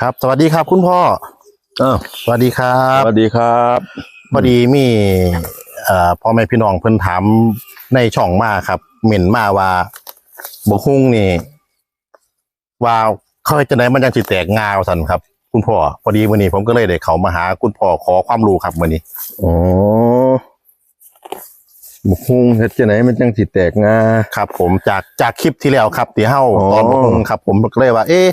ครับ สวัสดีครับคุณพ่อ เออสวัสดีครัสบวัสดีครับพอดีมีเอ่อพ่อแม่พี่น้องเพิ่นถามในช่องมาครับเหม็นมาว่าบกฮุ้งนี่ ว่าเขาเฮ็ดจะไหนมันยังสิแตกงาวสันครับ คุณพ่อพอดีวันนี้ผมก็เลยได้เขามาหาคุณพ่อขอความรู้ครับวันนี้อ๋อบุกฮุงเฮ็ดจังไหนมันจังสิแตกงาครับ ผมจากจากคลิปที่แล้วครับที่เฮาอ๋อตอนบกฮุงครับ ผมก็เลยว่า เอ๊ะ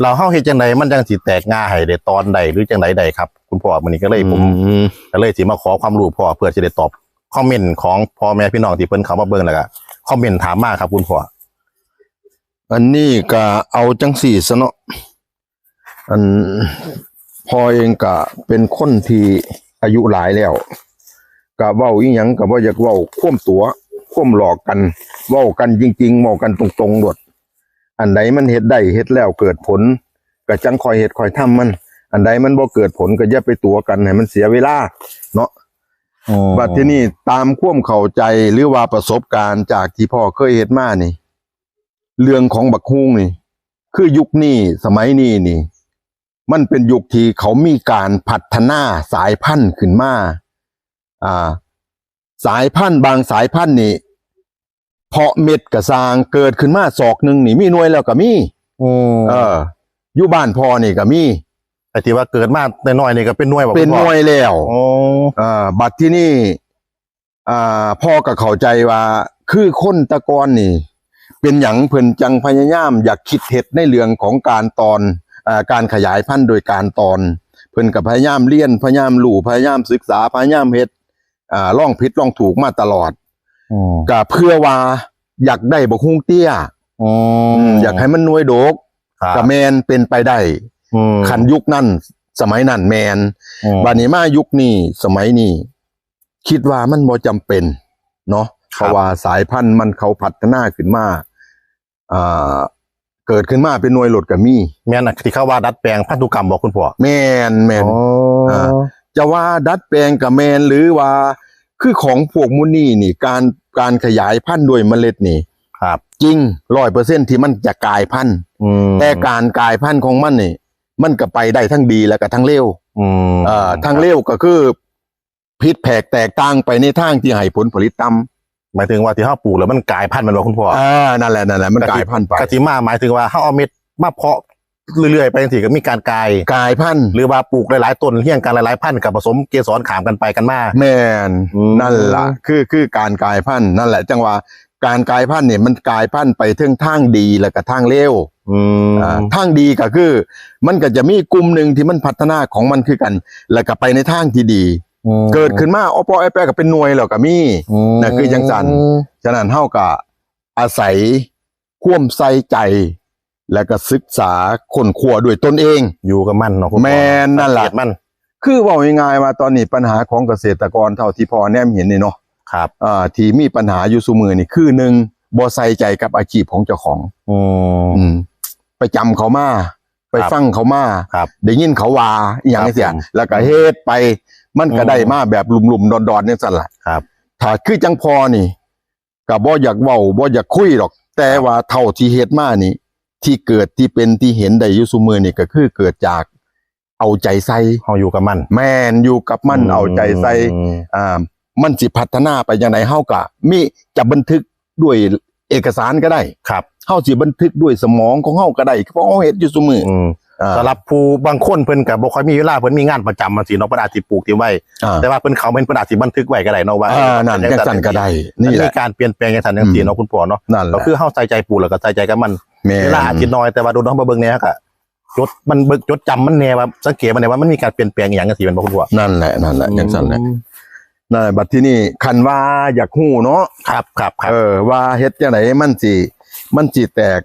เราเฮาเฮ็ดจังไดมันจังสิแตกงาให้ได้ตอนใดหรือจังไดใดครับ คุณพ่อวันนี้ก็เลยผมอืมก็เลยสิมาขอความรู้พ่อเพื่อจะได้ตอบคอมเมนต์ของพ่อแม่พี่น้องที่เพิ่นเข้ามาเบิ่งแล้วก็คอมเมนต์ถามมาครับ คุณพ่ออันนี้ก็เอาจังสี่ซะเนาะอันพอเองก็เป็นคนที่อายุหลายแล้วก็เว้าอีหยังก็บ่อยากเว้าคว่มตัวคว่มหลอกกัน เว้ากันจริงๆเว้ากันตรงๆโดด อันใดมันเฮ็ดได้เฮ็ดแล้วเกิดผลก็จังคอยเฮ็ดคอยทำมัน อันใดมันบ่เกิดผลก็อย่าไปตัวกันให้มันเสียเวลาเนาะบัดที่นี่ตามความเข้าใจหรือว่าประสบการณ์จากที่พ่อเคยเฮ็ดมานี่ เรื่องของบักฮุงนี่ คือยุคนี้สมัยนี้นี่ มันเป็นยุคที่เขามีการพัฒนาสายพันธุ์ขึ้นมาอ่า สายพันธุ์บางสายพันธุ์นี่ เพาะเม็ดกระซางเกิดขึ้นมาศอกหนึ่งนี่มีหน่วยแล้วก็มีอืมเอออยู่บ้านพ่อนี่ก็มีไอ้ที่ว่าเกิดมาน้อยๆนี่ก็เป็นหน่วยบอกเป็นคุณหพ่อน่วยแล้วอ๋ออ่าบัตรที่นี่อ่าพ่อก็เข้าใจว่า คือคนแตะกอนนี่ เป็นหยังเพิ่นจังพยายาม อยากคิดเห็ดในเรื่องของการตอนอ่าการขยายพันธุ์โดยการตอน เพิ่นก็พยายามเรียนพยายามรู้พยายามศึกษาพยายามเฮ็ดอ่าล่องผิดล่องถูกมาตลอดอืม ก็เพื่อว่าอยากได้บกฮุงเตี้ยอือืมอยากให้มันหน่วยโดกครับก็แมนเป็นไปได้อืมคันยุคนั้นสมัยนั้นแมนอืมบัดนี้มายุคนี้สมัยนี้คิดว่ามันบ่จำเป็นเนาะเพราะว่าสายพันธุ์มันเขาพัฒนาขึ้นมาอ่าเกิดขึ้นมาเป็นหน่วยหลดกับมีแม่นน่ะที่เขาว่าดัดแปลงพันธุกรรมบอกคุณพ่อแมนแมนอ๋ออาจะว่าดัดแปลงกับแมนหรือว่า คือของพวกมูนี่นี่ การการขยายพันธุ์ด้วยเมล็ดนี่ ครับ จริงร้อยเปอร์เซ็นที่มันจะกลายพันธุ์อืมแต่การกลายพันธุ์ของมันนี่ มันก็ไปได้ทั้งดีแล้วก็ทั้งเลวอืมเอ่อทางเร็วก็คือพิษแผกแตกต่างไปในทางที่ให้ผลผลิตต่หมายถึงว่าที่เฮาปลูกแล้วมันกลายพันธุ์มันบอกคุณพ่อำอ่านั่นแหละนั่นแหละมันกลายพันธุ์ไป กะทิมาหมายถึงว่าเฮาเอาเม็ดมาเพาะ เรื่อยๆไปจังซี่ก็มีการกลายกลายพันธุ์หรือว่าปลูกหลายๆต้นเรียงกันหลายๆพันธุ์กับผสมเกสรขามกันไปกันมาแมนอืมนั่นล่ะคือคือการกลายพันธุ์นั่นแหละ จังว่าการกลายพันธุ์เนี่ยมันกลายพันธุ์ไปถึงทางดีแล้วก็ทางเลวอืมอ่าทางดีก็คือ มันก็จะมีกลุ่มหนึ่งที่มันพัฒนาของมันคือกัน แล้วก็ไปในทางที่ดี เกิดขึ้นมาอปอแอปแปก็เป็นหน่วยแล้วก็มีน่ะคือจังสันฉะนั้นเฮาก็อาศัยความใส่ใจ และก็ศึกษาคนขัวด้วยตนเอง อยู่กับมันเนาะคุณพ่อแม่นนั่นล่ะ สังเกตมัน คือเว่าง่ายๆว่าตอนนี้ปัญหาของเกษตรกรเท่าที่พอแนมเห็นนี่เนาะครับ อ่าที่มีปัญหาอยู่ซุมือนี่คือหนึ่งบ่ใส่ใจกับอาชีพของเจ้าของ อืม อืมไปจำเขามาไปครับฟังเขามาครับได้ยินเขาว่าอหย่างครับเสียผมแล้วก็เฮ็ดไป มันก็อืมได้มาแบบหลุมๆดอนๆเนี่ยสั่นล่ะครับ ถ้าคือจังพอนี่ก็บ่อยากเว้าบ่อยากคุยหรอก แต่ว่าเท่าที่เฮ็ดมานี่ ที่เกิดที่เป็นที่เห็นได้อยู่ซุมือนี่ก็คือเกิดจากเอาใจใส่เฮาอยู่กับมัน แม่นอยู่กับมันเอาใจใส่อืมอ่ามันสิพัฒนาไปยังไงเฮาก็มีจะบันทึกด้วยเอกสารก็ได้ครับเฮาสิบันทึกด้วยสมองของเฮาก็ได้เพราะเฮาเฮ็ดอยู่ซุมืออืมอ่า สำหรับผู้บางคนเพิ่นก็บ่ค่อยมีเวลาเพิ่นมีงานประจำมาสิเนาะเพิ่นอาจสิปลูกที่ไว้อ่าแต่ว่าเพิ่นเขาเพิ่นเพิ่นอาจสิบันทึกไว้ก็ได้เนาะว่าอ่านั่นจังซั่นก็ได้นี่นี่แหมีละการเปลี่ยนแปลงจังซั่นจังซี่เนาะคุณพ่อเนาะนั่นแหก็ละคือเฮาใส่ใจปลูกแล้วก็ใส่ใจกับมันแม่เวลาอาจสิน้อยแต่ว่าโดนเฮามาเบิ่งแหน่ก็จดมันเบิ่งจดจำมันแน่ว่าสังเกตมันแน่ว่ามันมีการเปลี่ยนแปลงอหย่างจังซี่แม่นบ่คุณพ่อนั่นแหละนั่นแหละจังซั่นแหละนั่นแหละบัดที่นี่คันว่าอยากฮู้เนาะครับครับครับเออว่าเฮ็ดจังไดมันสิมันสิแตก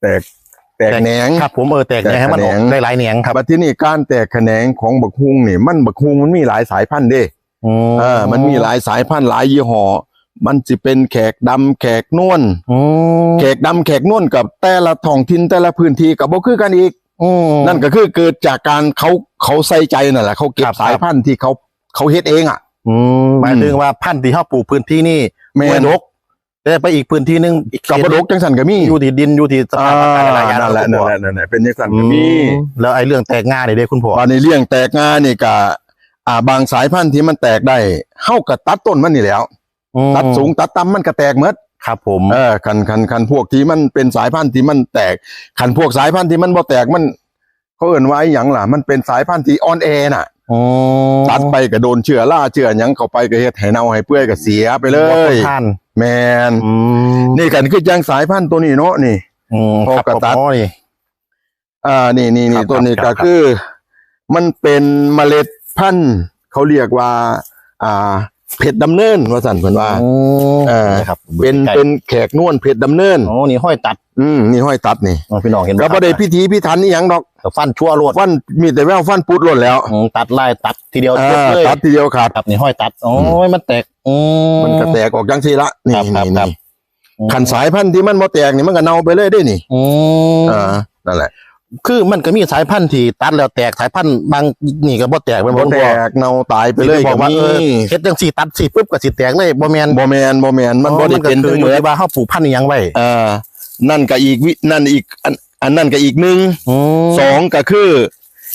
แตกแตกแหนงครับผมเออแตกแหนงให้มันออกแตกแหนงได้หลายแหนงครับบัดที่นี่การแตกแขนงของบักฮุงนี่มันบักฮุงมันมีหลายสายพันธุ์เด้อืมเออมันมีหลายสายพันธุ์หลายยี่ห้อมันสิเป็นแขกดำแขกนวลอืมแขกดำแขกนวลกับแต่ละท้องถิ่นแต่ละพื้นที่ก็บ่คือกันอีกอืมนั่นก็คือเกิดจากการเขาเขาใส่ใจนั่นแหละเขาเก็ครับบสายพันธุ์ที่เขาเขาเฮ็ดเองอะอืมหมายถึงว่าพันธุ์ที่เฮาปลูกพื้นที่นี่แม่นห้วยดก แต่ไปอีกพื้นที่หนึงอีกกับปลาดกจังสันก็มีอยู่ที่ดินอยู่ที่สอ่าภาพอากาศหลายๆอย่างนั่นแหละนั่นแหละนั่นแหละเป็นจังสันอืก็มีมแล้วไอ้เรื่องแตกง่าเนี่ยเด้คุณพ่อบานในเลี้ยงแตกงานี่ก็อ่าบางสายพันธุ์ที่มันแตกได้เฮาก็ตัดต้นมันนี่แหล้วอืมตัดสูงตัดต่ำมันก็แตกหมดครับผม เออคันคันคันพวกที่มันเป็นสายพันธุ์ที่มันแตกคันพวกสายพันธุ์ที่มันบ่แตกมันเขาเอิ่นว่าอหย่างล่ะ มันเป็นสายพันธุ์ที่อ่อนแอน่ะอืมตัดไปก็โดนเชื้อราเชื้อหยังเข้าไปก็เฮ็ดให้เน่าให้เปื่อยก็เสียไปเลบ่ทยนทาน แมนอืมนี่กันคือจังสายพันธุ์ตัวนี้เนาะนี่ อืมพอครับกระตัด อ๋อนี่ อ่า นี่นี่ครันี่บตัวนี้ครัก็บ คือ มันเป็นเมล็ดพันธุ์เขาเรียกว่า อ่า เพชรดำเนินว่าสั่นเพิ่นว่าอืมเออครับเป็นใกล้เป็นแขกนวลเพชรดำเนินโอ้นี่ห้อยตัดอืมนี่ห้อยตัดนี่อ๋อพี่น้องเห็นก็บ่ได้พิธีพิถันนี่หยังดอกแต่ฟันชั่วโลดฟันมีแต่แววฟันปุดหล่นแล้วอืมตัดไล่ตัดทีเดียวอ่าจบเลยตัดทีเดียวขาด ครับนี่ห้อยตัดโอ้ยมันแตกอืม มันก็แตกออกจังซี่ละนี่ครับครับนี่ครับ นี่ขันสายพันธุ์ที่มันบ่แตกนี่มันก็เน่าไปเลยได้นี่อืมอ่านั่นแหละ คือมันก็มีสายพันธุ์ที่ตัดแล้วแตกสายพันธุ์บางนี่ก็บ่แตกเป็นบ่แตกเน่าตายไปเลยบก็อกว่ามีเออเฮ็ดจังซี่ตัดสิปุ๊บก็สิแตกเลยบ่แม่นบ่แม่นบ่แม่นมันบ่ได้เป็นคืทั้องอหมยู่ดที่ว่าเฮาปลูกพันธุ์อิหยังไว้อ่านั่นก็อีกวินั่นอีกอันอันนั่นก็อีกหนึ่งอืมสองก็คือ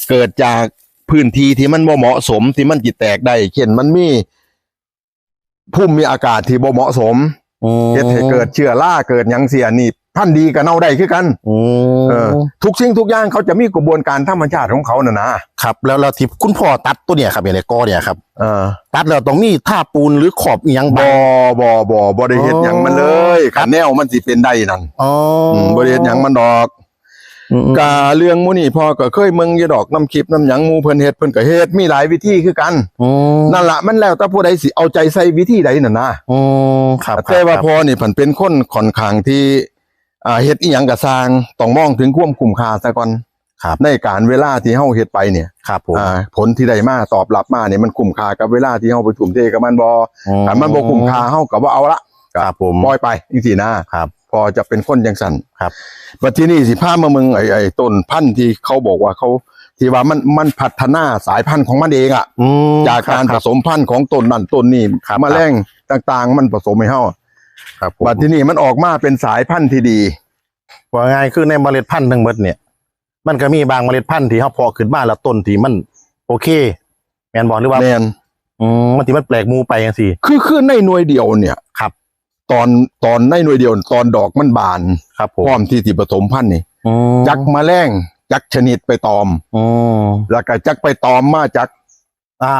เกิดจากพื้นที่ที่มันบ่เหมาะสมที่มันจิแตกได้เช่นมันมีภูมิมีอากาศที่บ่เหมาะสมอืมเฮ็ดให้เกิดเชื้อราเกิดหยังเสียนี่ พันธุ์ดีก็เน่าได้คือกันอืมเออทุกสิ่งทุกอย่างเขาจะมีกระบวนการธรรมชาติของเขาน่ะนะครับแล้วแล้วที่คุณพ่อตัดตัวเนี่ยครับอย่างในกอเนี่ยครับ เออตัดแล้วต้องมีท่าปูนหรือขอบอิหยังบ่งบ่บ่บ่ได้เฮ็ดหยังมันเลยครัคับนแนวมันสิเป็นได้นั่นอ๋ออืมบ่ได้เฮ็ดหยังมันดอก อืมอืม กาเรื่องหมูนี่พ่อก็เคยเมืองอยู่ดอกน้ำคลิปน้ำหยังหมูเพิ่นเฮ็ดเพิ่นก็เฮ็ดมีหลายวิธีคือกัน อืมนั่นละมันแล้วแต่ผู้ใดสิเอาใจใส่วิธีใดน่ะนะอืมครับแต่ว่าครับพ่อนี่เพิ่นเป็นคนค่อนข้างที่ อ่าเฮ็ดอีหยังก็สร้างต้องมองถึงความคุ้มค่าซะก่อนครับ ในการเวลาที่เฮาเฮ็ดไปเนี่ยครับผม อ่าผลที่ได้มาตอบรับมาเนี่ยมันคุ้มค่ากับเวลาที่เฮาไปทุ่มเทกับมันบ่ถ้ามันบ่คุ้มค่าเฮาก็บ่เอาละครับผมปล่อยไปจังซี่นะครับ พอจะเป็นคนจังซั่นครับ บัดทีนี้สิพามาเมืองไอ้ไอ้ต้นพันธุ์ที่เขาบอกว่าเขาที่ว่ามันมันพัฒนาสายพันธุ์ของมันเองอะ อืมจากการคผบ สมพันธุ์ของต้นนั่นต้นนี่ครับ แมลงต่างๆ มันผสมให้เฮา ครับผมบัดทีนี้มันออกมาเป็นสายพันธุ์ที่ดีว่าง่ายคือในเมล็ดพันธุ์ทั้งหมดเนี่ย มันก็มีบางเมล็ดพันธุ์ที่เขาเพาะขึ้นมาแล้วต้นที่มัน โอเค แม่นบอกหรือว่าแมนอืมมันที่มันแปลกหมูไปจังซี่คือคือในหน่วยเดียวเนี่ยครับ ตอนตอนในหน่วยเดียวตอนดอกมันบานครับผมพร้อมที่ที่ผสมพันธุ์นี่อืมจักแมลงจักชนิดไปตอมอืมแล้วก็จักไปตอมมาจากอ่า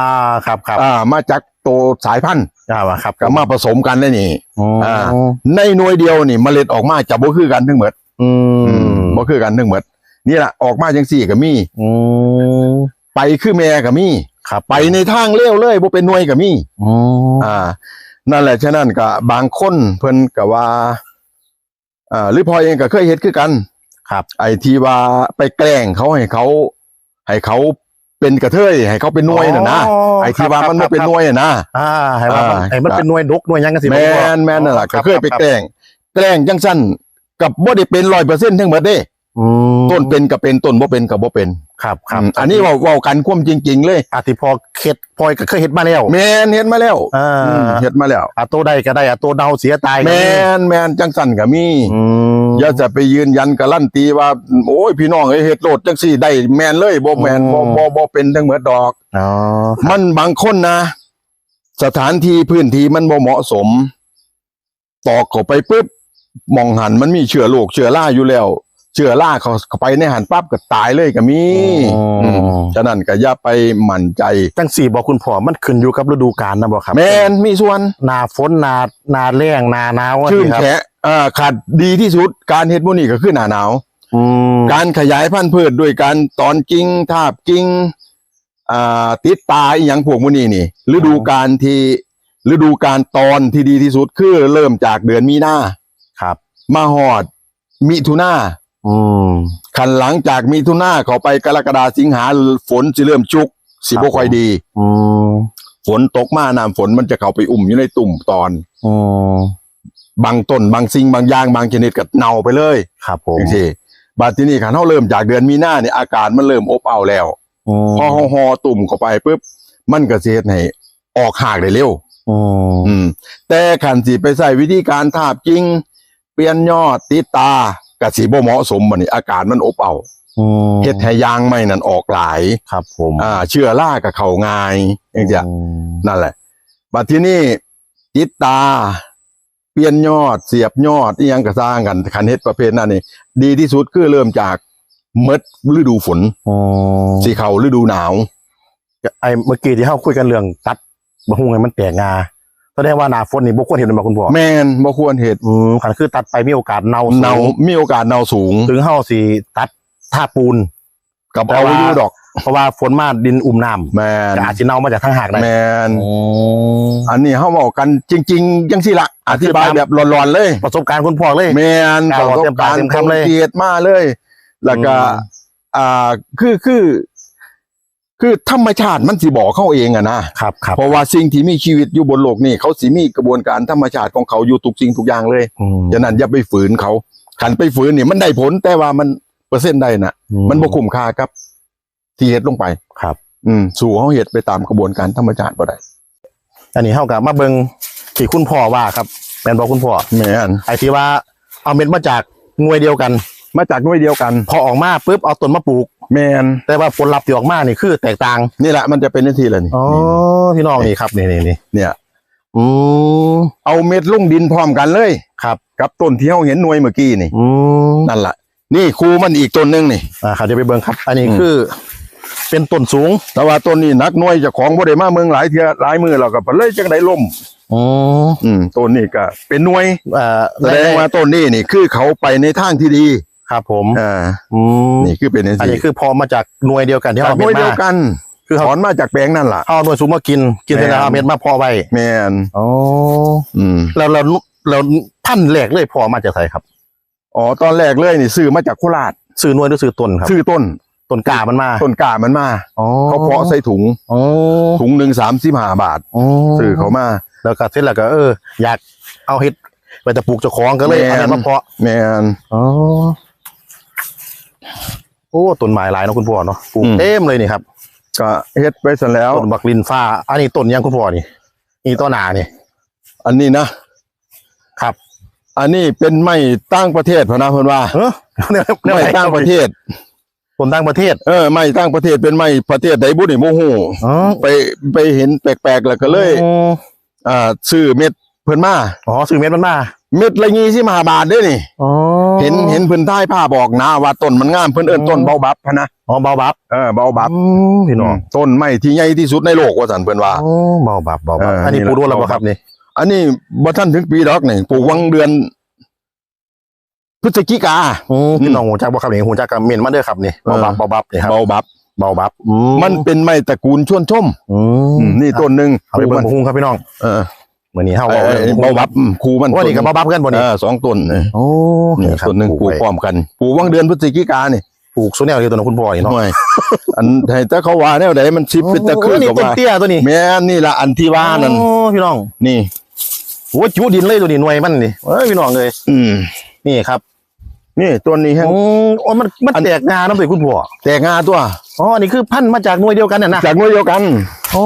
ครับครับอ่า มาจาก ตัวสายพันธุ์อ่าว่าครับก็มาผสมกันได้นี่อืมอ่าในหน่วยเดียวนี่เมล็ดออกมาจะบ่คือกันทั้งหมดอืมบ่คือกันทั้งหมดนี่แหละออกมาจังสี่ก็มีอืมไปคือแม่ก็มีครับไปในทางเลี้ยวเลยบ่เป็นหน่วยก็มีอืมอ่า นั่นแหละฉะนั้นก็บางคนเพิ่นก็ว่าอ่าหรือพอเองก็เคยเฮ็ดคือกัน ครับ ไอ้ที่ว่าไปแกล้งเขาให้เขาให้เขา เป็นกระเทยให้เขาเป็นหน่วยน่ะนะอ๋อไอ้ที่ว่ามันครัไม่บ เป็นครับหน่วยน่ะนะ อ่าให้ว่ามันอ่าไอ้มันเป็นหน่วยดกหน่วยหยังกันสิแม่นแม่นนั่นแหละก็เคยไปแกล้งแกล้งจังสั้นกับบ่ได้เป็น100%ทั้งหมดเด้ อืมต้นเป็นก็เป็นต้นบ่เป็นก็บ่เป็นครับครับอืมอันนี้เว้าเว้ากันความจริง ๆ เลย อาทิพอเข็ดพลอยก็เคยเห็ดมาแล้วแม่นเฮ็ดมาแล้วอ่าอืมเฮ็ดมาแล้ว อาตัวใดก็ได้อาตัวเดาเสียตายก็แม่นแม่นจังสั้นก็มี อืม อย่าจะไปยืนยันการันตีว่า โอ้ยพี่น้องเอ้ยเฮ็ดโลดจังซี่ได้แม่นเลยบ่แม่นบ่บ่บ่เป็นทั้งหมดดอกอ๋อมันบางคนนะ สถานที่พื้นที่มันบ่เหมาะสม ตอกเข้าไปปุ๊บมองหันมันมีเชื้อโรคเชื้อราอยู่แล้วเชื้อราเขาเข้าไปในหันปั๊บก็ตายเลยก็มีอืมฉะนั้นก็อย่าไปหมั่นใจจังสี่บอกคุณพ่อมันขึ้นอยู่กับฤดูกาลนะบอกครับ แม่นมีส่วนหนาฝนหนาหนาแล้งหนาหนาวอะชื่นสิครับแฉะ อ่าขาดดีที่สุดการเฮ็ดพวกนี้ก็คือหน้าหนาว อืมการขยายพันธุ์พืชด้วยการตอนกิ่งทาบกิ่งอ่าติดตาอหย่างพวกมูนี่นี่ฤดูการที่ฤดูการตอนที่ดีที่สุดคือเริ่มจากเดือนมีนาครับ มาหอด มิถุนาอืม ขันหลังจากมิถุนาเข้าไปกรกฎาสิงหาฝนสิเริ่มชุก สิครับบ่ค่อยดี อืมฝนตกมาน้ำฝนมันจะเข้าไปอุ่มอยู่ในตุ่มตอน อืม บางต้นบางสิ่งบางอย่างบางชนิดก็เน่าไปเลยครับผมโอเคบาดที่นี่ขันเขาเริ่มจากเดือนมีนาเนี่ยอากาศมันเริ่มอบอ้าวแล้วอืมพอห่อห่อตุ่มเข้าไปปุ๊บมันก็สิเฮ็ดให้ออกหากได้เร็วออืมอืม แต่ขันสิไปใส่วิธีการทาบจริง เปลี่ยนยอดติดตากับสีบ่เหมาะสมบัดนี้อากาศมันอบเอาอืมเฮ็ดให้ยางไม่นั่นออกหลายครับ ผมอ่า เชื้อรากับเขาง่ายอย่างเงี้ยอืมนั่นแหละบัดที่นี่ติดตาเปลี่ยนยอดเสียบยอดอียังก็สร้างกันคันเฮ็ดประเภทนั้นนี่ดีที่สุดคือเริ่มจากเมดฤดูฝนอืมสีเขาฤดูหนาว ไอ้เมื่อกี้ที่เฮาคุยกันเรื่องตัดบ่ฮู้ไงมันแตกงาแสดงว่าหน้าฝนนี่บ่ควรเห็นมันบ่คุณพ่อแมนบ่ควรเฮ็ดอืมคันคือตัดไปมีโอกาสเน่าเนาสูงมีโอกาสเนาสูง ถึงเฮาสิตัดท่าปูนกับแต่เอาว่าอยู่ดอก เพราะว่าฝนมาดินอุ่มน้ำแมนก็อาจสิเน่ามาจากทางหากได้แมนอืมอันนี้เฮาเว้ากันจริงๆจังซี่ละอธิบายคือตามแบบร้อนๆเลย ประสบการณ์คุณพ่อเลยแมนเอาประสบการเต็ณ์มปากเต็มคำเลยเกียรติมาเลย แล้วก็อืมอ่าคือคือคือธรรมชาติมันสิบอกเขาเองอะนะครับครับเพราะว่าสิ่งที่มีชีวิตอยู่บนโลกนี่เขาสิมีกระบวนการธรรมชาติของเขาอยู่ทุกสิ่งทุกอย่างเลยอืมฉะนั้นอย่าไปฝืนเขาขันไปฝืนนี่มันได้ผลแต่ว่ามันเปอร์เซ็นต์ได้นะมันบ่คุ้มค่าครับ ที่เฮ็ดลงไป ครับ อืมสู่เขาเฮ็ดไปตามกระบวนการธรรมชาติบ่ได้อันนี้เท่ากับมาเบิงที่คุณพ่อว่าครับแมนบอกคุณพ่อแม่นไอ้ที่ว่าเอาเม็ดมาจากหน่วยเดียวกัน มาจากหน่วยเดียวกัน พอออกมาปุ๊บเอาต้นมาปลูก แม่นแต่ว่าผลลัพธ์ที่ออกมานี่คือแตกต่างนี่แหละมันจะเป็นหนาทีละนี่อ๋อพี่น้องนี่ครับนี่นี่นี่เนี่ย อืมเอาเม็ดลงดินพร้อมกันเลยครับ กับต้นที่เราเห็นหน่วยเมื่อกี้นี่อืมนั่นแหละนี่ครูมันอีกต้นหนึงนี่อ่าครับเดี๋ยวไปเบิงครับ อันนี้อืมคือ เป็นต้นสูง แต่ว่าต้นนี้นักหน่วยเจ้าของบ่ได้มาเมืองหลายเทื่อหลายมือแล้วก็ไปเลยจังได๋ล่มอืมอืมต้นนี้ก็เป็นหน่วยอ่าแสดงว่าต้นนี้นี่คือเขาไปในทางที่ดีครับผมอ่าอืมนี่คือเป็นในอันนี้คือพอมาจากหน่วยเดียวกันที่จากเอาหเม็น่วดยเดียวมากัน คือถเขาอนมาจากแปลงนั่นล่ะ เอาหน่วยสูงมากินกินเสร็จแล้วแม่นเอาเม็ดมาเพอไว้แม่นอ๋ออืมแล้วเราเราพันธุ์แรกเลยพอมาจากไสครับ อ๋อตอนแรกเลยนี่ซื้อมาจากโคราช ซื้อหน่วยหรือซื้อต้นครับ ซื้อต้น ต้นกล้ามันมาต้นกล้ามันมาอ๋อเขาเพาะใส่ถุงอ๋อถุงหนึ่งสามสิบห้าบาทอ๋อซื้อเขามา แล้วก็เสร็จแล้วก็เออ อยากเอาเห็ดไปแต่ปลูกเจ้าของก็เลยแม่นเอาเห็ดมาเพาะแม่นอ๋อโอ้ต้นไม้หลายเนาะคุณพ่อเนาะปลูกอืมเต็มเลยนี่ครับ ก็เฮ็ดไปเสร็จแล้วต้นบักลินฟ้า อันนี้ต้นยังคุณพ่อนี่นี่ต้นหนานี่อันนี้นะครับ อันนี้เป็นไม้ตั้งประเทศพะนะเพิ่นว่าเออเนี่ยเนี่ยไม้ตั้งประเทศ ต้นต่างประเทศ เออไม้ตั้งประเทศเป็นไม้ประเทศใดบุนี่บ่ฮู้อ๋อไปไปเห็นแปลกๆแล้วก็เลยอืมอ่าซื้อเม็ดเพิ่นมาอ๋อซื้อเม็ดมันมาเม็ดละ25บาทเด้นี่ อ๋อเห็นเห็นเพิ่นท้ายผ้าบอกนะว่าต้นมันงามเพิ่นเอิ้นต้นเบาบับพะนะอ๋อเบาบับเออเบาบับอืมพี่น้องต้นไม้ที่ใหญ่ที่สุดในโลกว่าซั่นเพิ่นว่า อ๋อเบาบับเบาบับเอออัอันนี้นี่ปลูกแหละด้วยแล้วบ่เบาบับครับนี่อันนี้บ่ทันถึงปีดอกนี่ปลูกวังเดือน พฤศจิกาอืมพี่น้องหูจักบ่ครับนี่หูจักกับเม็ดมาเด้อครับนี่เบาบับเออเบาบับนี่ครับเบาบับเบาบับอืมันเป็นไม้ตระกูลชวนชมอือืมมนี่ต้นหนึงเอาไปเบิ่งบ่ฮู้ครับพี่น้องเออมื้อนี้เฮาเอเว้าอเรื่องเบาบับอืมครูมันว่านี่ก็เบาบับกันบ่นี่เออสองต้นเออโอ้นี่ครับต้นหนึงปลูกไว้พร้อมกันปลูกวังเดือนพฤศจิกานี่ปลูกสุแนวอยู่ตัวนั้นคุณพ่อนี่เนาะหน่อยอันให้แต่เขาว่าแนวใดมันสิเป็นตะคือโอ้นี่ก็ต้นว่าเตี้ยตัวนี้แม่นนี่ล่ะอันที่ว่านั่นโอ้พี่น้องนี่โอ้จุดินเลยตัวนี้หน่วยมันนี่เอ้ยพี่น้องเอ้ยอืมนี่ครับ นี่ต้นนี้แฮงโอ้โอ้มันมันแตกงาน้ำตัวคุณพ่อแตกงาตัวอ๋ออันนี้คือพันธุ์มาจากหน่วยเดียวกันน่ะนะจากหน่วยเดียวกันโอ้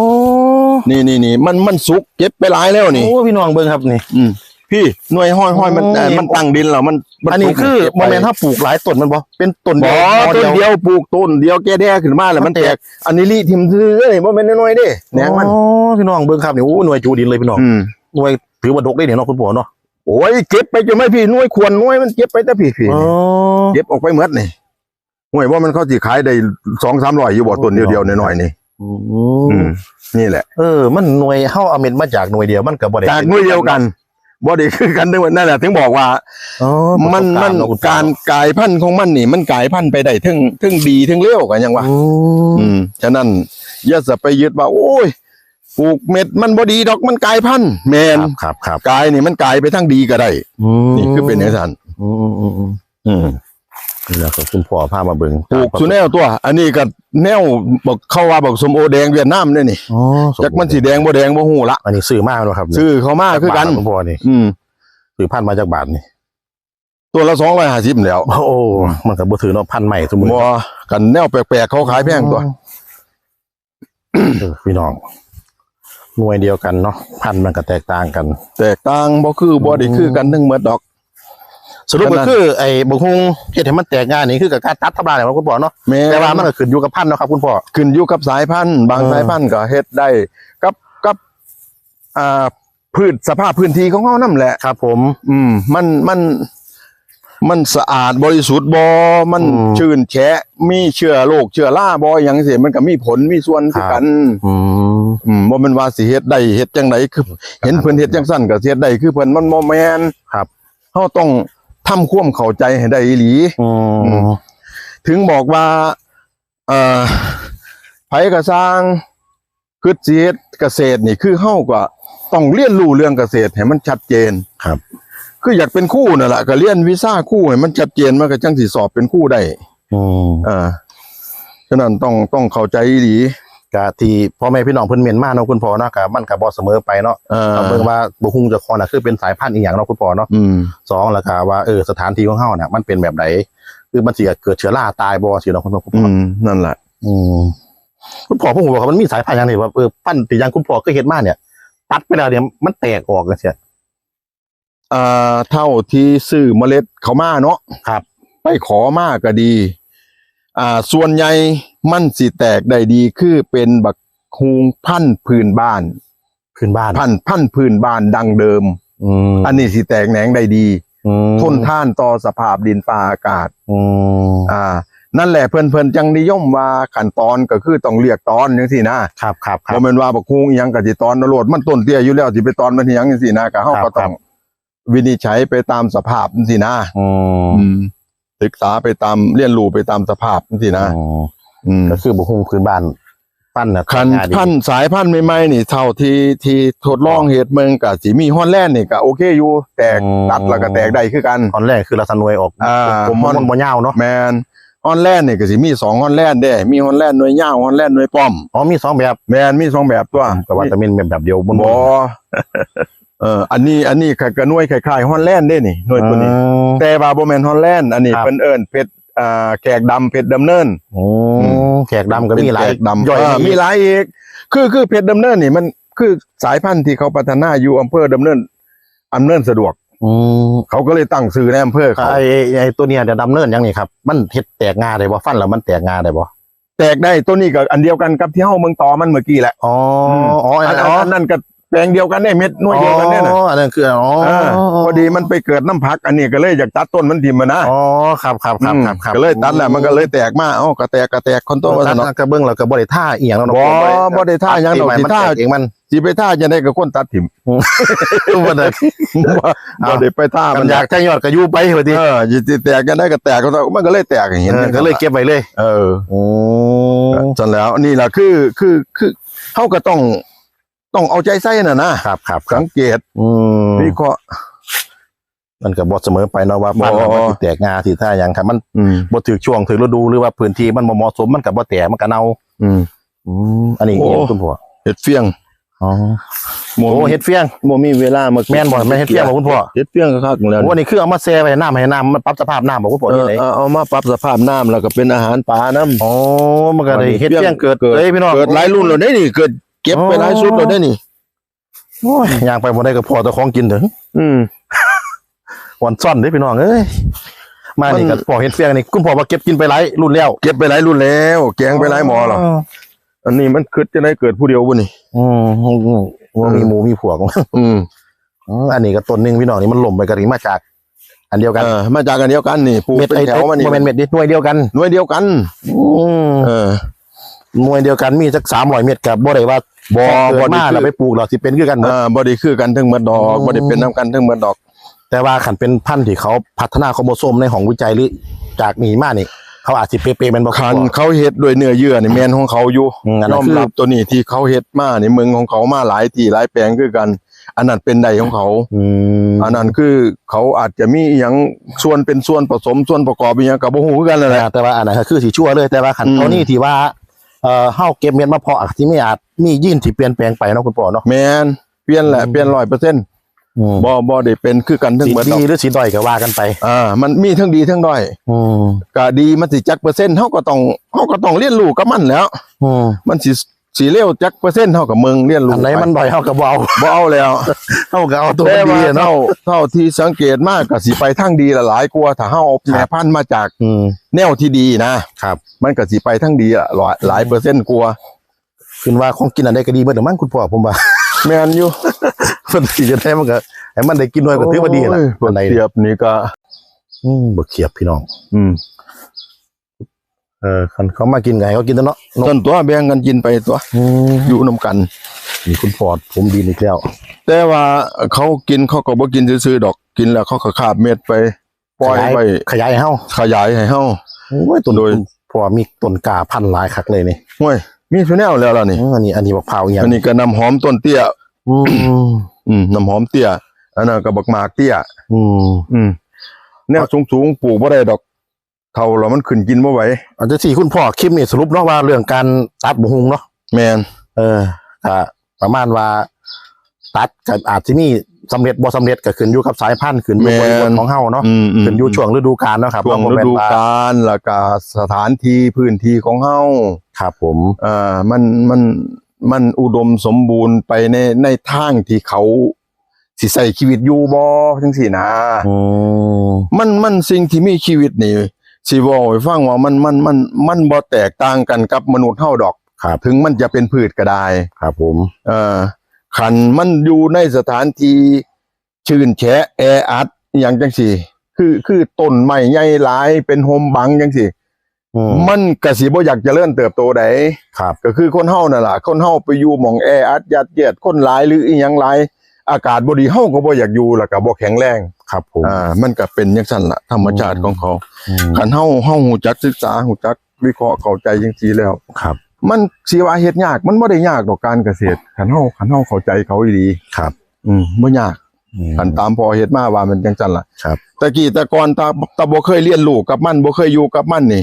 นี่นี่นี่มันมันสุกเก็บไปหลายแล้วนี่โอ้พี่น้องเบิ่งครับนี่ อืมพี่หน่วยห้อยห้อยมันโอ้เอ่อมันตั้งดินแล้วมันมัอันนี้สุกคือเก็บโมไปเมนต์ถ้าปลูกหลายต้นมันบ่เป็นต้นบ่เดียวหต้นเดียวปลูกต้นเดียวแก่แด้ขึ้นมาแล้วมันแตกอันนี้ลิทิมซื้อเลยบ่แม่นน้อยๆเด้แหนงมันอ๋อพี่น้องเบิ่งครับนี่โอ้หน่วยจูดินเลยพี่น้องอืมหน่วยถือว่าดกได้เนี่ยเนาะคุณพ่อเนาะ โอ้ยเก็บไปจนไม่พี่หน่วยควรหน่วยมันเก็บไปแต่พี่พี่อ๋อเก็บออกไปหมดนี่หน่วยว่ามันเขาสิขายได้2-300อยู่บ่ต้นเดียวๆน้อยๆนี่อือืมมนี่แหละ เออ มันหน่วยเฮาเอาเม็ดมาจากหน่วยเดียวมันก็บ่ได้จากหน่วยเดียวกันบ่ได้คือกันทั้งหมดนั่นแหละถึงบอกว่าอ๋อมันมันประสบณ์เะคุณพ่อการกลายพันธุ์ของมันนี่ มันกลายพันธุ์ไปได้ทั้งทั้งดีทั้งเลวกันยังวะอืมอืมฉะนั้นอย่าจะไปยึดว่า โอ้ย ปลูกเม็ดมันบ่ดีดอกมันกลายพันธุ์แมคนรับครับครับกลายนี่มันกลายไปทั้งดีก็ได้อืมนี่คือเป็นอย่างนั้นอืมอืมอืมอืมอืมนี่แหละครับคุณพ่อพามาเบิ่งปลูกสุแนวตัว อันนี้ก็แนวบอกเข้าว่าบอกสมโอแดงเวียดนามเนี่ยนี่อ๋อจักมันสีแดงบ่แดงบ่ฮู้ละอันนี้ซื้อมาแล้วครับซื้อเขามาคือกันจากบ้คุณพ่อนี่ อืมซื้อพันธุ์มาจากบาทนี่ตัวละ250แล้ว โอ้ มันก็บ่ถือเนาะพันธุ์ใหม่สมมุติบ่กันแนวแปลกๆเขาขายแพงตัวเออพี่น้อง หน่วยเดียวกันเนาะพันธุ์มันก็แตกต่างกัน แตกต่างบ่คือบ่ได้คือกันทั้งหมดดอก สรุปขก็นาดคือ ไอ้บกฮุงเฮ็ดให้มันแตกง่ายนี่คือกับการตัดทำลายของคุณพ่อเนาะแม่แต่ว่ามันก็ขึ้นอยู่กับพันธุ์เนาะครับคุณพ่อ ขึ้นอยู่กับสายพันธุ์ บางเออ สายพันธุ์ก็เฮ็ดได้กับกับอ่าพืชสภาพพื้นที่ของเฮานำแหละ ครับผม อืม มันมัน มันสะอาดบริสุทธิ์บ่มันอืม ชื้นแฉะมีเชื้อโรคเชื้อราบ่หยังสิมันก็มีผลมีส่วนคือกันอืม อืมบ่แม่นว่าสิเฮ็ดได้เฮ็ดจังไดคือ เห็นเพิ่นเฮ็ดจังซั่นก็สิเฮ็ดได้คือเพิ่นมันบ่แม่นครับ เฮาต้องทำความเข้าใจให้ได้อีหลี อือืมมถึงบอกว่า เอ่อไผก็สร้างคือสิเฮ็ดเกษตรนี่คือเฮาก็ต้องเรียนรู้เรื่องเกษตรให้มันชัดเจนครับ คืออยากเป็นครู่นั่นแหละก็เรียนวีซ่าครู่ให้มันชัดเจนมันก็จังสิสอบเป็นครู่ได้อืมอ่าฉะนั้นต้องต้องเข้าใจอีหลีกะที่พ่อแม่พี่น้องเพิ่นเมียนมาเนาะคุณพ่อเนาะกะมันก็บ่เสมอไปเนาะอ่าเอาเบิ่งว่าบกฮุงเจะคอน่ะคือเป็นสายพันธุ์อีหยังเนาะคุณพ่อเนาะอืม สองแล้วก็ว่าเออสถานที่ของเฮาน่ะมันเป็นแบบใดคือมันสิเกิดเชื้อราตายบ่สิเนาะคุณพ่อคุณอืพ่อม นั่นแหละ อืมคุณพ่อผมบอกว่ามันมีสายพันธุ์อย่างนี้ว่าเออพันธุ์ที่อยังคุณพ่อเคยเห็นมาเนี่ย ตัดไปแล้วเนี่ยมันแตกออกกัน เสียอ่าเท่าที่ซื้อเมล็ดเขามาเนาะครับ ไปขอมาก็ดี อ่า ส่วนใหญ่มันสิแตกได้ดีคือเป็นบักฮูงพันธุ์พื้นบ้านพื้นบ้านพันธุ์พันธุ์พื้นบ้านดังเดิม อืมอันนี้สิแตกแหนงได้ดี อืมทนท่านต่อสภาพดินฟ้าอากาศ อืมอ่า นั่นแหละเพิ่นเพิ่นจังนิยมว่าขั้นตอนก็คือต้องเรียกตอนจังซี่นะครับครับครับ่บ แม่นว่าบักฮูงอิหยังก็สิตอนนโลดมันต้นเตี้ยอยู่แล้วสิไปตอนมันอิหยังจังซี่นะก็เฮาครัก็บ ต้อง วินิจฉัยไปตามสภาพจังซี่นะอืมอืมศึกษาไปตามเรียนรู้ไปตามสภาพจังซี่นะอืมอืมก็คือบุคคลพื้นบ้านปั้นนะคันง่ายดีพันธุ์สายพันธุ์ใหม่ๆนี่เท่าที่ที่ทดลองเฮ็ดเมืองก็สิมีฮอลแลนด์นี่ก็โอเคอยู่แตกตัดแล้วก็แตกได้คือกันตอนแรกคือเราสนวยออกอ่าผมมันมันบ่ยาวเนาะแมนฮอลแลนด์นี่ก็สิมีสองฮอลแลนด์เด้มีฮอลแลนด์หน่วยยาวฮอลแลนด์หน่วยป้อมอ๋อมีสองแบบแมนมีสองแบบตัวแต่ว่าจะเป็นแบบเดียวบนบ่ เอออันนี้อันนี้ก็ก็หน่วยคล้ายๆฮอลแลนด์เด้นี่หน่วยตัวนี้ แต่ว่าบ่แม่นฮอลแลนด์อันนี้ครับเพิ่นเอิ้นเพชรอ่าแขกดำเพชรดำเนินโอ้แขกดำก็มีหลายเป็นแขกดำย่อยเออมีมีหลายอีกคือคือเพชรดำเนินนี่มันคือสายพันธุ์ที่เขาพัฒนาอยู่อำเภอดำเนินอำเนินสะดวกอืมเขาก็เลยตั้งชื่อในอำเภอเขาไอ้ไอ้ตัวเนี้ยเดี๋ยวดำเนินยังนี่ครับ มันเฮ็ดแตกงาได้บ่ฟันแล้วมันแตกงาได้บ่แตกได้ตัวนี้ก็อันเดียวกันกับที่เฮาเมืองต่อมันเมื่อกี้แหละอ๋อมอ๋ออัอันนอันอ๋ออันนั่นก็ แปลงเดียวกันได้เม็ดหน่วยเดียวกันเนี่ยนะอ๋ออันนั้นคืออ๋อเออพอดีมันไปเกิดน้ำพัก อันนี้ก็เลยอยากตัดต้นมันทิ่มมานะอ๋อครับครับครับครับครับก็เลยตัดแหละมันก็เลยแตกมาเอ้าก็แตกก็แตกคนโตว่าตัซะดเนาะกระเบื้องแล้วก็บ่ได้ท่าอีหยังแล้วเนาะบ่บ่ได้ท่าหยังดอกตัสิเองมันท่าแตกเองมันสิไปท่าจะได้กับคนตัดถิ่มบ่ได้บ่บ่ได้ไปท่ามัมันนอยากใจยอดก็อยู่ไปว่าติเออสิแตกกันได้ก็แตกก็ต้องมันก็เลยแตกอย่างเอเงี้อก็เลยเก็บไว้เลย เออโอ้จนแล้วนี่แหละคือคือคือเฮาก็ต้อง ต้องเอาใจใส่น่ะนะครับครับครัสับงเกตอืมวิเคราะห์มันก็บ่เสมอไปเนาะว่าพันธุ์บ่มันสิแตกงาสิท่าหยังครับ มันอืมบ่ถือช่วงถือฤดูหรือว่าพื้นที่มันบ่เหมาะสมมันก็บ่แตกมันก็เน่าอืม อืมอันนี้โอ้ เอียงคุณพ่อเห็ดเฟียงอ๋อโมโอ้เฮ็ดเฟียงโมมีเวลามาแม่นบ่แม่นเฮ็ดเฟียงบ่คุณพ่อเห็ดเฟียงก็คักแล้ว โอ้นี่คือเอามาแช่ไว้ให้น้ำให้น้ำมันปรับสภาพน้ำบ่คุณพ่อเอที่อไหนเอาเอามาปรับสภาพน้ำแล้วก็เป็นอาหารปลาน้ำอ๋อมันก็ได้เฮ็ดเฟียงเกิดเลยพี่น้อง เกิดหลายรุ่นแล้วได้นี่เกิด เก็บไปหลายชุดแล้วได้นี่โอ้ยย่างไปบ่ได้ก็พอแต่ของกินเถอะอืมวันซ่อนเด้อพี่น้องเอ้ยมานี่มัก็นพอเฮ็ดเฟียงนี่คุณพ่อว่าเก็บกินไปหลายรุ่นแล้ว เก็บไปหลายรุ่นแล้ว แกงไปหลายหมอหรออันนี้มันคิดจะได้เกิดผู้เดียวบ่นี่อืมอืมอืมว่ามีหมูมีผัวกอืมอ๋ออันนี้ก็ต้นหนึงพี่น้องนี่มันหล่มไปกระดิ่งมาจาก อันเดียวกันเออมาจากกันเดียวกันนี่ปลูกเม็ดเป็นไอ้แถวมานี่บ่แม่นเม็ดนี่หน่วยเดียวกันหน่วยเดียวกันอืมเออ หน่วยเดียวกันมีสัก300เม็ดกับบ่ได้ว่าบ่เกิบ่ดได้มาคือ แล้วไปปลูกแล้วสิเป็นคือกันหมด อ่าบ่ได้คือกันทั้งหมดดอกอืม บ่ได้เป็นน้ำกันทั้งหมดดอก แต่ว่าขันเป็นพันธุ์ที่เขาพัฒนาโครโมโซมในของวิจัยหรือจากนี่มานี่ เขาอาจสิเป๊ะๆแมันบ่คันเขาเฮ็ดด้วยเนื้อเยื่อนี่แม่นของเขาอยู่อืมอันยนั้อนมคือรับตัวนี้ที่เขาเฮ็ดมาในเมืองของเขามาหลายที่หลายแปลงคือกัน อันนั้นเป็นใดของเขาอืมอันนั้นคือเขาอาจจะมีอหย่างส่วนเป็นส่วนผสมส่วนประกอบอหย่างกับบ่ฮู้คือกันนั่นแหละ แต่ว่าอันนั้นก็คือสีชั่วเลยแต่ว่าขันอืม เขานี่ที่ว่า เอ่อเฮาเก็บเม็ดมาเพาะอาจสิไม่อาจมียีนที่เปลี่ยนแปลงไปเนาะคุณพ่อเนาะ แม่นเปลี่ยนแหละอืมเปลี่ยน100%อืม บ่บ่ได้เป็นคือกันทั้งสีหมดดดีอกหรือสีด้อยก็ว่ากันไป อ่า มันมีทั้งดีทั้งด้อยอืมก็ดีมันสิจักเปอร์เซ็นต์เฮาก็ต้องเฮาก็ต้องเรียนรู้กับมันแหล้ว อืมมันสิ สีเลี้ยวจักเปอร์เซ็นต์เท่ากับเมืองเรียนรู้อันไหนมันไปบ่อยเฮาก็บ่เอาบ่เอาแล้วเฮาก็เอาตัวแต่ดีว่าอะเนาะเท่าเท่าที่สังเกตมากก็สิไปทางดีละหลายกว่าถ้าเฮาเอาแม่พันธุ์มาจากอืมแนวที่ดีนะครับ มันก็สิไปทางดีละหลายหลายเปอร์เซ็นต์กว่าขึ้นว่าของกินอันใดก็ดีเบิดแล้วมั้งคุณพ่อผมว่าแม่นอยู่เพิ่นสิจะได้มันก็ให้มันได้กินด้วยก็ถือว่าดีล่ะโอ้ยอันใดเทียบนี่ก็อืมบ่เขียบพี่น้อง อืม เออคันเขามากินไงเขากินแต่เนาะเนาะต้นตัวแบ่งกันกินไปตัวอืมอยู่นํกัน นี่คุณพ่อผมดีอีกแล้ว แต่ว่าเขากินเขาก็บ่กินซื่อๆดอกกินแล้วเขาก็คาบเม็ดไปปล่อยขยายไว้ขยายให้เฮาขยายให้เฮา โอ้ยต้นโดยพ่อมีต้นกาพันธุ์หลายคักเลยนี่ห้วยมีทุแนวแล้วล่ะนี่ อืมอันนี้อันนี้บักพร้าวอีหยังอันนี้ก็น้ำหอมต้นเตี้ย อืมอืมน้ำหอมเตี้ยอันนั้นก็บักหมากเตี้ย อืม อืมแนวสูงๆปลูกบ่ได้ดอก เท่าแล้วมันขึ้นกินบ่ไหวอาจจะสี่คุณพ่อคลิปนี่สรุปเนาะว่าเรื่องการตัดบุหุงเนาะแมนเออก็ประมาณว่าตัดก็อาจจะมีสำเร็จบ่สำเร็จก็ขึ้นอยู่กับสายพันธุ์ขึ้นอยู่บริบทของเฮาเนาะอืมขึ้นอยู่ช่วงฤดูกาลเนาะครับช่วงบ่ฤแม่นดูว่กาลแล้วก็สถานที่พื้นที่ของเฮาครับผมเอ่อมันมันมันอุดมสมบูรณ์ไปในในทางที่เขาสิใส่ชีวิตอยู่บ่จังซี่นะอืมมันมันสิ่งที่มีชีวิตนี่ สิเว้าให้ฟังว่ามันมันมันมันบ่แตกต่างกันกับมนุษย์เฮาดอกครับถึงมันจะเป็นพืชก็ได้ครับผม เอ่อขันมันอยู่ในสถานที่ชื่นแฉะแออัดอหย่างจังสี่ คือคือต้นไม้ใหญ่หลายเป็นโฮมบังจังสี่ อืมมันกสิบ่อยากเจะเลื่อนเติบโตได้ครับก็คือคนเฮานั่นล่ะ คนเฮาไปอยู่หม่องแออัดยัดเยียดคนหลายหรืออีหยังหลายอากาศบ่ดีเฮาก็บ่อยากอยู่แล้วก็บ่แข็งแรง ครับผม อ่า มันก็เป็นจังซั่นล่ะธรรมชาติของเขา อืมคันเฮาเฮาฮู้จักศึกษาฮู้จักวิเคราะห์เข้าใจจังซี่แล้วครับ มันสิว่าเฮ็ดยากมันบ่ได้ยากดอกการเกษตรคันเฮาคันเฮาเข้าใจเขาอีหลีครับ อืมบ่ยากอืมคันตามพอเฮ็ดมาว่ามันจังซั่นล่ะครับแต่กี้แต่ก่อนตาตาบ่เคยเรียนรู้กับมันบ่เคยอยู่กับมันนี่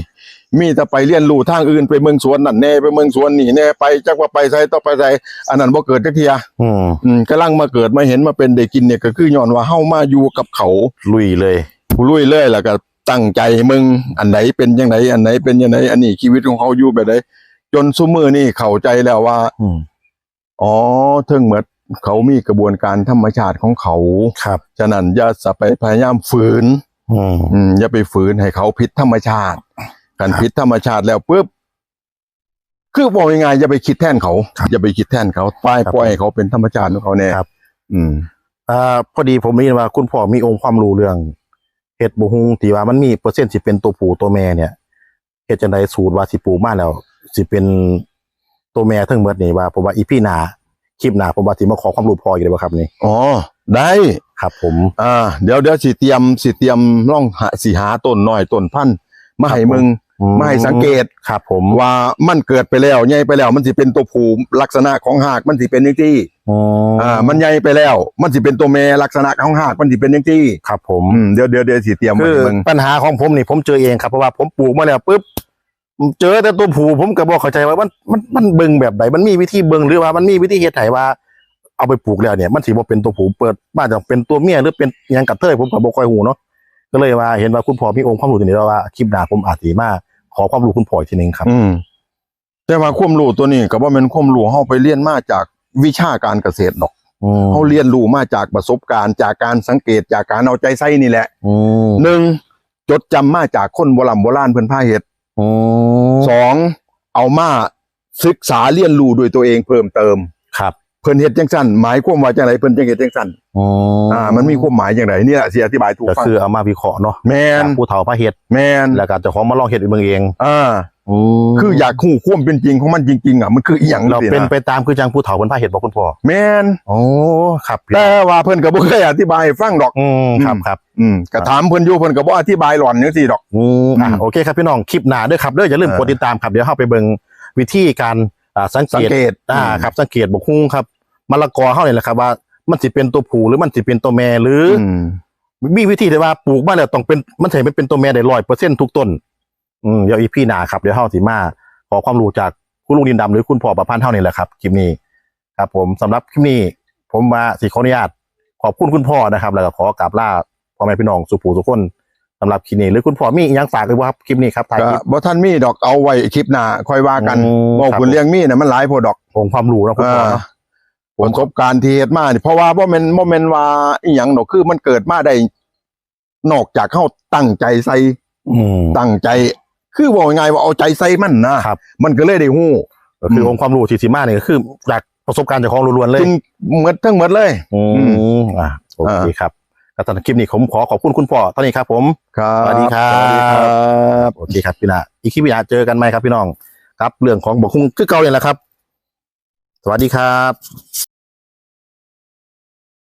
มีแต่ไปเรียนรู้ทางอื่นไปเมืองสวนนั่นแน่ไปเมืองสวนนี่แน่ไปจักว่าไปไสต่อไปไสอันนั้นบ่เกิดจักเทียอืมอืมกำลังมาเกิดมาเห็นมาเป็นได้กินเนี่ยก็คือย้อนว่าเฮามาอยู่กับเขาลุยเลยผู้ลุยเลยแล้วก็ ตั้งใจมึงอันไหนเป็นจังไดอันไหนเป็นจังไดอันนี้ชีวิตของเขาอยู่แบบใดจนซุมื้อนี่เข้าใจแล้วว่าอืมอ๋อถึงเหมือนเขามีกระบวนการธรรมชาติของเขาครับฉะนั้นอย่าสะไปพยายามฝืนอืมอืมอย่าไปฝืนให้เขาผิดธรรมชาติการครับผิดธรรมชาติแล้วปุ๊บคือบอกยังไงอย่าไปคิดแทนเขาครับอย่าไปคิดแทนเขาปล่อยครับปล่อยให้เขาเป็นธรรมชาติของเขาแน่ครับ อืมอ่าพอดีผมได้ยินว่าคุณพ่อมีองค์ความรู้เรื่อง เห็ดบุหุงที่ว่ามันมีเปอร์เซ็นต์สิเป็นตัวผู้ตัวแม่เนี่ยเฮ็ดจังไดสูตรว่าสิปลูกมาแล้ว สิเป็นตัวแม่ทั้งหมดนี่ว่าผมว่าอีพี่หนาคลิปหนาผมว่าสิมาขอความรู้พ่ออยู่เลยว่าครับนี่อ๋อได้ครับผมอ่าเดี๋ยวเดี๋ยวสิเตรียมสิเตรียมล่องหาสิหาต้นน้อยต้นพันธุ์มาให้มึง มาให้สังเกตครับผมว่ามันเกิดไปแล้วใหญ่ไปแล้ว มันสิเป็นตัวผู้ลักษณะของหากมันสิเป็นอย่างที่อืมอ่ามันใหญ่ไปแล้ว มันสิเป็นตัวแม่ลักษณะของหากมันสิเป็นอย่างที่ครับผมอืมเดี๋ยวเดี๋ยวเดี๋ยวสิเตรียมไว้คือให้มึงปัญหาของผมนี่ผมเจอเองครับเพราะว่าผมปลูกมาแล้วปุ๊บเจอแต่ตัวผู้ผมก็บอกเข้าใจว่ามันมันมันเบิ่งแบบไหนมันมีวิธีเบิ่งหรือว่ามันมีวิธีเฮ็ดไถว่าเอาไปปลูกแล้วเนี่ยมันสิบ่เป็นตัวผู้เปิดมาจะเป็นตัวเมียหรือเป็นหยังกับเทยผมก็บ่ค่อยฮู้เนาะก็เลยว่าเห็นว่าคุณพ่อมีองค์ความรู้ตรงนี้แล้วว่าคลิปหน้าผมอาจสิมา ขอความรู้คุณพ่ออีกทีหนึงครับ อืมแต่ว่าความรู้ตัวนี้ก็บ่แม่นความรู้เฮาไปเรียนมาจากวิชาการเกษตรดอกอืม เฮาเรียนรู้มาจากประสบการณ์จากการสังเกตจากการเอาใจใส่นี่แหละอืมหนึ่งจดจำมาจากคนโบราณโบราณเพิ่นพาเฮ็ดอืมสองเอามาศึกษาเรียนรู้ด้วยตัวเองเพิ่มเติม ครับ เพิ่นเฮ็ดจังซั่นหมายความว่าจังไดเพิ่นจังเฮ็ดจังซั่นอืมอ่า มันมีความหมายจังไดนี่แหละสิอธิบายถูกก็ฟังคือเอามาวิเคราะห์เนาะแม่นจากผู้เฒ่าพระเฮ็ดแม่นแล้วก็เจ้าของมาลองเฮ็ดเบิ่งเองอ่าอืมคืออยากฮู้ความเป็นจริงของมันจริงๆอะมันคืออีหยังเราสิเป็นนะไปตามคือจังผู้เฒ่าเพิ่นพาเฮ็ดบ่คุณพ่อแม่นโอ้ครับพี่แต่ว่าเพิ่นก็บ่เคยอธิบายให้ฟังดอกอืมครับครับอืมก็ถามเพิ่นอยู่เพิ่นก็บ่อธิบายหล่อนจังซี่ดอกอืมอะอืมโอเคครับพี่น้องคลิปหน้าด้วยครับเด้ออย่าลืมเออกดติดตามครับเดี๋ยวเข้าไปเบิ่งวิธีการ อ่าสังสังเกตเกตอ่าครับสังเกตบกฮุ้งครับมะละกอเฮานี่แหละครับว่ามันสิเป็นตัวผู้หรือมันสิเป็นตัวแม่หรือ อือมมีวิธีที่ว่าปลูกมาแล้วต้องเป็นมันสิให้มันเป็นตัวแม่ได้100%ทุกต้น อืมเดี๋ยวอีพี่หน้าครับเดี๋ยวเฮาสิมาขอความรู้จากคุณลุงดินดำหรือคุณพ่อประพันธ์เฮานี่แหละครับคลิปนี้ครับ ผมสำหรับคลิปนี้ ผมมาสิขออนุญาตขอบคุณคุณพ่อนะครับ แล้วก็ขอกราบลาพ่อแม่พี่น้องสุภูทุกคน สำหรับคลิปนี้หรือคุณพ่อมีอิหยังฝากหรือว่าครับคลิปนี้ครับถ่ายก็คลิป บ่ท่านมีดอกเอาไว้คลิปหน้าค่อยว่ากันอืมบอกครับ คุณเลี้ยงมีน่ะมันหลายโพดดอกองค์ความรู้นะคุณพ่อเนาะประสบการณ์ที่เฮ็ดมานี่เพราะว่าบ่แม่นบ่แม่นว่าอีหยังดอกคือมันเกิดมาได้ นอกจากเฮาตั้งใจใส่อืม ตั้งใจ คือว่าง่ายๆว่าเอาใจใส่มันนะครับ มันก็เลยได้ฮู้ ก็คือมองค์ความรู้ที่สิมาเนี่ยก็คือจากประสบการณ์จากของล้วนๆเลย จึงหมดทั้งหมดเลย อือืมอ่าโอเคครับ ก็สำหรับคลิปนี้ผมขอขอบคุณคุณพ่อตอนนี้ครับ ผมครับสวัสดีครับสวัสดีครับโอเคครับพี่นาอีกคลิปพี่นาเจอกันไหมครับพี่น้อง ครับ เรื่องของบกคุงคือเก่าเนี่ยแหละครับ สวัสดีครับ